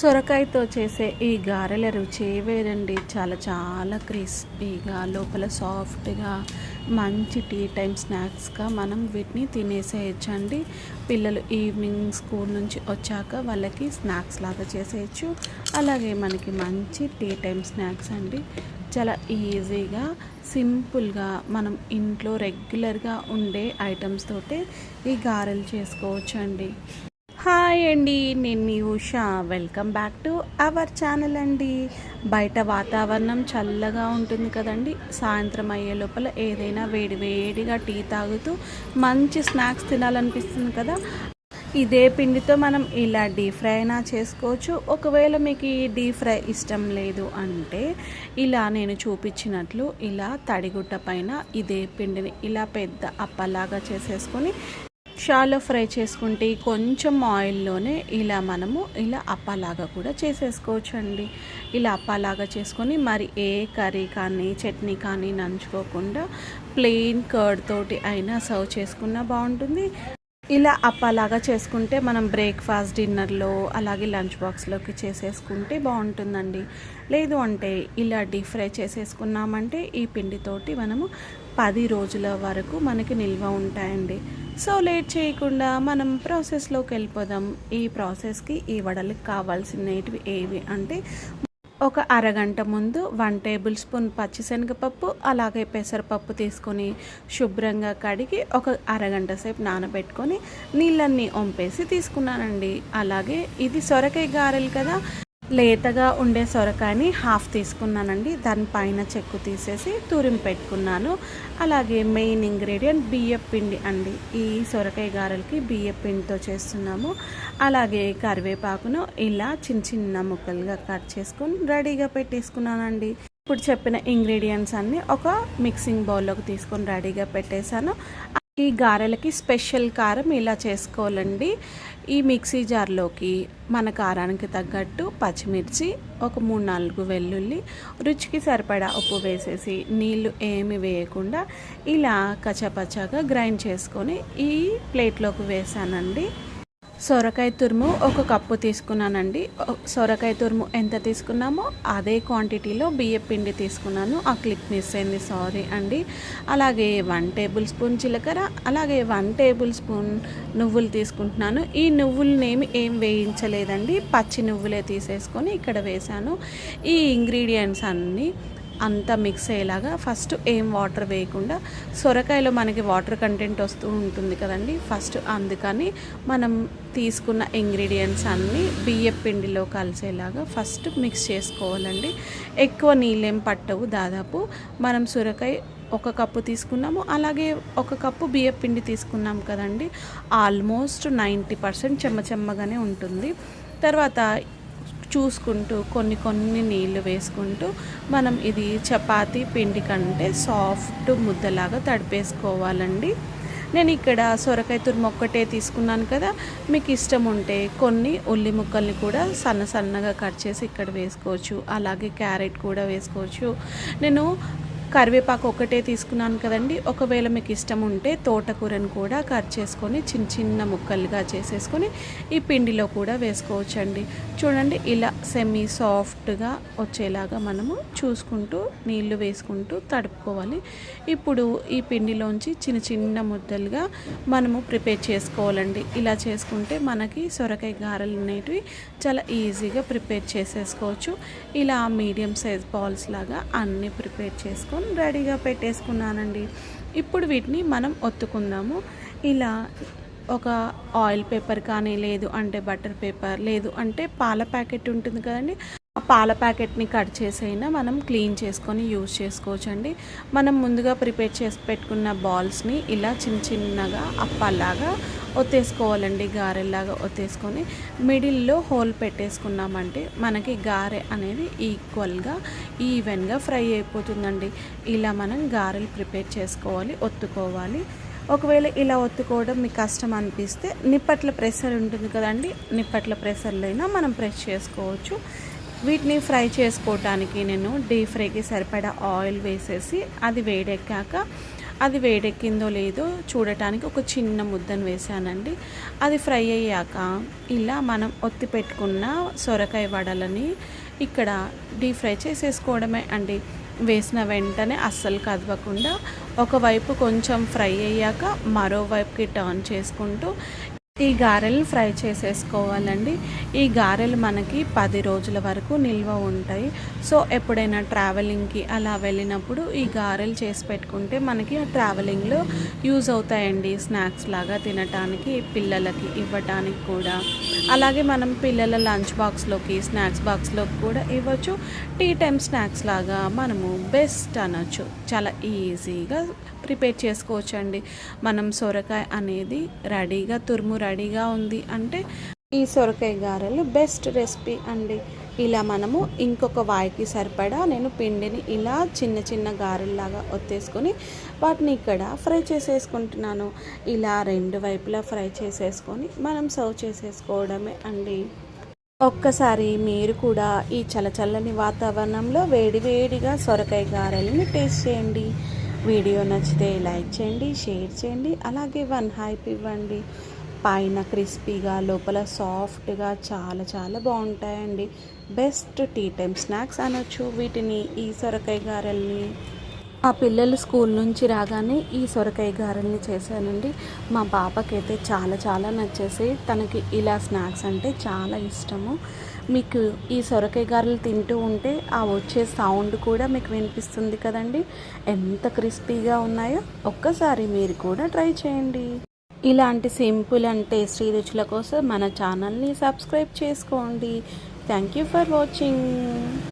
సొరకాయతో చేసే ఈ గారెల రుచి వేరండి. చాలా చాలా క్రిస్పీగా లోపల సాఫ్ట్గా మంచి టీ టైం స్నాక్స్గా మనం వీటిని తినేసేయచ్చండి. పిల్లలు ఈవినింగ్ స్కూల్ నుంచి వచ్చాక వాళ్ళకి స్నాక్స్ లాగా చేసేయచ్చు. అలాగే మనకి మంచి టీ టైం స్నాక్స్ అండి. చాలా ఈజీగా సింపుల్గా మనం ఇంట్లో రెగ్యులర్గా ఉండే ఐటమ్స్ తోటే ఈ గారెలు చేసుకోవచ్చు అండి హాయ్ అండి నేను మీ Usha. Welcome back to our channel అండి. బయట వాతావరణం చల్లగా ఉంటుంది కదండి. సాయంత్రం అయ్యే లోపల ఏదైనా వేడి వేడిగా టీ తాగుతూ మంచి స్నాక్స్ తినాలనిపిస్తుంది కదా. ఇదే పిండితో మనం ఇలా డీప్ ఫ్రై అయినా చేసుకోవచ్చు. ఒకవేళ మీకు ఈ డీప్ ఫ్రై ఇష్టం లేదు అంటే ఇలా నేను చూపించినట్లు ఇలా తడిగుట్ట పైన ఇదే పిండిని ఇలా పెద్ద అప్పలాగా చేసేసుకొని షాలో ఫ్రై చేసుకుంటే కొంచెం ఆయిల్లోనే ఇలా మనము ఇలా అప్పలాగా కూడా చేసేసుకోవచ్చు అండి ఇలా అప్పలాగా చేసుకొని మరి ఏ కర్రీ కానీ చట్నీ కానీ నంచుకోకుండా ప్లెయిన్ కర్డ్ తోటి అయినా సర్వ్ చేసుకున్నా బాగుంటుంది. ఇలా అప్పలాగా చేసుకుంటే మనం బ్రేక్ఫాస్ట్ డిన్నర్లో అలాగే లంచ్ బాక్స్లోకి చేసేసుకుంటే బాగుంటుందండి. లేదు అంటే ఇలా డీప్ ఫ్రై చేసేసుకున్నామంటే ఈ పిండితోటి మనము పది రోజుల వరకు మనకి నిల్వ ఉంటాయండి. సో లేట్ చేయకుండా మనం ప్రాసెస్లోకి వెళ్ళిపోదాం. ఈ ప్రాసెస్కి ఈ వడలకి కావాల్సినవి ఏవి అంటే ఒక అరగంట ముందు వన్ టేబుల్ స్పూన్ పచ్చిశనగపప్పు అలాగే పెసరపప్పు తీసుకొని శుభ్రంగా కడిగి ఒక అరగంట సేపు నానబెట్టుకొని నీళ్ళన్నీ వంపేసి తీసుకున్నానండి. అలాగే ఇది సొరకాయ గారెలు కదా లేతగా ఉండే సొరకాయని హాఫ్ తీసుకున్నానండి. దానిపైన చెక్కు తీసేసి తురిమి పెట్టుకున్నాను. అలాగే మెయిన్ ఇంగ్రీడియంట్ బియ్య పిండి అండి. ఈ సొరకాయ గారెలకి బియ్యం పిండితో చేస్తున్నాము. అలాగే కరివేపాకును ఇలా చిన్న చిన్న ముక్కలుగా కట్ చేసుకొని రెడీగా పెట్టేసుకున్నానండి. ఇప్పుడు చెప్పిన ఇంగ్రీడియంట్స్ అన్నీ ఒక మిక్సింగ్ బౌల్లోకి తీసుకొని రెడీగా పెట్టేశాను. ఈ గారెలకి స్పెషల్ కారం ఇలా చేసుకోవాలండి. ఈ మిక్సీ జార్లోకి మన కారానికి తగ్గట్టు పచ్చిమిర్చి ఒక మూడు నాలుగు వెల్లుల్లి రుచికి సరిపడా ఉప్పు వేసేసి నీళ్ళు ఏమి వేయకుండా ఇలా కచ్చపచ్చగా గ్రైండ్ చేసుకొని ఈ ప్లేట్లోకి వేసానండి. సొరకాయ తురుము ఒక కప్పు తీసుకున్నానండి. సొరకాయ తురుము ఎంత తీసుకున్నామో అదే క్వాంటిటీలో బియ్య పిండి తీసుకున్నాను. ఆ క్లిప్ మిస్ అయింది సారీ అండి. అలాగే వన్ టేబుల్ స్పూన్ జీలకర్ర అలాగే వన్ టేబుల్ స్పూన్ నువ్వులు తీసుకుంటున్నాను. ఈ నువ్వులనేమి ఏం వేయించలేదండి. పచ్చి నువ్వులే తీసేసుకొని ఇక్కడ వేశాను. ఈ ఇంగ్రీడియంట్స్ అన్నీ అంతా మిక్స్ అయ్యేలాగా ఫస్ట్ ఏం వాటర్ వేయకుండా సొరకాయలో మనకి వాటర్ కంటెంట్ వస్తూ ఉంటుంది కదండి. ఫస్ట్ అందుకని మనం తీసుకున్న ఇంగ్రీడియంట్స్ అన్నీ బియ్యం పిండిలో కలిసేలాగా ఫస్ట్ మిక్స్ చేసుకోవాలండి. ఎక్కువ నీళ్ళేం పట్టవు దాదాపు. మనం సొరకాయ ఒక కప్పు తీసుకున్నాము. అలాగే ఒక కప్పు బియ్యం పిండి తీసుకున్నాం కదండి. ఆల్మోస్ట్ నైంటీ పర్సెంట్ చెమ్మ చెమ్మగానే ఉంటుంది. తర్వాత చూసుకుంటూ కొన్ని కొన్ని నీళ్ళు వేసుకుంటూ మనం ఇది చపాతీ పిండి కంటే సాఫ్ట్ ముద్దలాగా తడిపేసుకోవాలండి. నేను ఇక్కడ సొరకాయ తురుము ఒక్కటే తీసుకున్నాను కదా. మీకు ఇష్టం ఉంటే కొన్ని ఉల్లి ముక్కల్ని కూడా సన్న సన్నగా కట్ చేసి ఇక్కడ వేసుకోవచ్చు. అలాగే క్యారెట్ కూడా వేసుకోవచ్చు. నేను కరివేపాకు ఒకటే తీసుకున్నాను కదండి. ఒకవేళ మీకు ఇష్టం ఉంటే తోటకూరను కూడా కట్ చేసుకొని చిన్న చిన్న ముక్కలుగా చేసేసుకొని ఈ పిండిలో కూడా వేసుకోవచ్చండి. చూడండి ఇలా సెమీ సాఫ్ట్గా వచ్చేలాగా మనము చూసుకుంటూ నీళ్ళు వేసుకుంటూ తడుపుకోవాలి. ఇప్పుడు ఈ పిండిలోంచి చిన్న చిన్న ముద్దలుగా మనము ప్రిపేర్ చేసుకోవాలండి. ఇలా చేసుకుంటే మనకి సొరకాయ గారెలు అనేటివి చాలా ఈజీగా ప్రిపేర్ చేసేసుకోవచ్చు. ఇలా మీడియం సైజ్ బాల్స్ లాగా అన్నీ ప్రిపేర్ చేసుకొని రెడీగా పెట్టేసుకున్నానండి. ఇప్పుడు వీటిని మనం ఒత్తుకుందాము. ఇలా ఒక ఆయిల్ పేపర్ కానీ లేదు అంటే బటర్ పేపర్ లేదు అంటే పాల ప్యాకెట్ ఉంటుంది కదండి. పాల ప్యాకెట్ని కట్ చేసైనా మనం క్లీన్ చేసుకొని యూజ్ చేసుకోవచ్చు అండి మనం ముందుగా ప్రిపేర్ చేసి పెట్టుకున్న బాల్స్ని ఇలా చిన్న చిన్నగా అప్పలాగా ఒత్తేసుకోవాలండి గారెలాగా ఒత్తేసుకొని. మిడిల్లో హోల్ పెట్టేసుకున్నామంటే మనకి గారె అనేది ఈక్వల్గా ఈవెన్గా ఫ్రై అయిపోతుందండి. ఇలా మనం గారెలు ప్రిపేర్ చేసుకోవాలి ఒత్తుకోవాలి. ఒకవేళ ఇలా ఒత్తుకోవడం మీకు కష్టం అనిపిస్తే నిప్పట్ల ప్రెషర్ ఉంటుంది కదండి నిప్పట్ల ప్రెషర్లో అయినా మనం ప్రెస్ చేసుకోవచ్చు. వీటిని ఫ్రై చేసుకోవటానికి నేను డీప్ ఫ్రైకి సరిపడా ఆయిల్ వేసేసి అది వేడెక్కాక అది వేడెక్కిందో లేదో చూడటానికి ఒక చిన్న ముద్దను వేసానండి అది ఫ్రై అయ్యాక ఇలా మనం ఒత్తి పెట్టుకున్న సొరకాయ వడలని ఇక్కడ డీప్ ఫ్రై చేసేసుకోవడమే అండి. వేసిన వెంటనే అస్సలు కదవకుండా ఒకవైపు కొంచెం ఫ్రై అయ్యాక మరోవైపుకి టర్న్ చేసుకుంటూ ఈ గారెలు ఫ్రై చేసేసుకోవాలండి. ఈ గారెలు మనకి పది రోజుల వరకు నిల్వ ఉంటాయి. సో ఎప్పుడైనా ట్రావెలింగ్కి అలా వెళ్ళినప్పుడు ఈ గారెలు చేసి పెట్టుకుంటే మనకి ఆ ట్రావెలింగ్లో యూజ్ అవుతాయండి. స్నాక్స్ లాగా తినటానికి పిల్లలకి ఇవ్వటానికి కూడా. అలాగే మనం పిల్లల లంచ్ బాక్స్లోకి స్నాక్స్ బాక్స్లోకి కూడా ఇవ్వచ్చు. టీ టైం స్నాక్స్ లాగా మనము బెస్ట్ అనొచ్చు. చాలా ఈజీగా ప్రిపేర్ చేసుకోవచ్చండి. మనం సొరకాయ అనేది రెడీగా తురుము రెడీగా ఉంది. అంటే ఈ సొరకాయ గారెలు బెస్ట్ రెసిపీ అండి. ఇలా మనము ఇంకొక వాయికి సరిపడా నేను పిండిని ఇలా చిన్న చిన్న గారెల్లాగా ఒత్తేసుకొని వాటిని ఇక్కడ ఫ్రై చేసేసుకుంటున్నాను. ఇలా రెండు వైపులా ఫ్రై చేసేసుకొని మనం సర్వ్ చేసేసుకోవడమే అండి. ఒక్కసారి మీరు కూడా ఈ చల్లచల్లని వాతావరణంలో వేడివేడిగా సొరకాయ గారెల్ని టేస్ట్ చేయండి. వీడియో నచ్చితే లైక్ చేయండి షేర్ చేయండి అలాగే వన్ హైప్ ఇవ్వండి. పైన క్రిస్పీగా లోపల సాఫ్ట్గా చాలా చాలా బాగుంటాయండి. బెస్ట్ టీ టైం స్నాక్స్ అనొచ్చు వీటిని ఈ సొరకాయ గారెల్ని. ఆ పిల్లలు స్కూల్ నుంచి రాగానే ఈ సొరకాయ గారెల్ని చేశానండి. మా పాపకైతే చాలా చాలా నచ్చేసి తనకి ఇలా స్నాక్స్ అంటే చాలా ఇష్టము. మీకు ఈ సొరకాయ గారెలు తింటూ ఉంటే ఆ వచ్చే సౌండ్ కూడా మీకు వినిపిస్తుంది కదండి. ఎంత క్రిస్పీగా ఉన్నాయో ఒక్కసారి మీరు కూడా ట్రై చేయండి. ఇలాంటి సింపుల్ అండ్ టేస్టీ రుచుల కోసం మన ఛానల్ని సబ్స్క్రైబ్ చేసుకోండి. Thank you for watching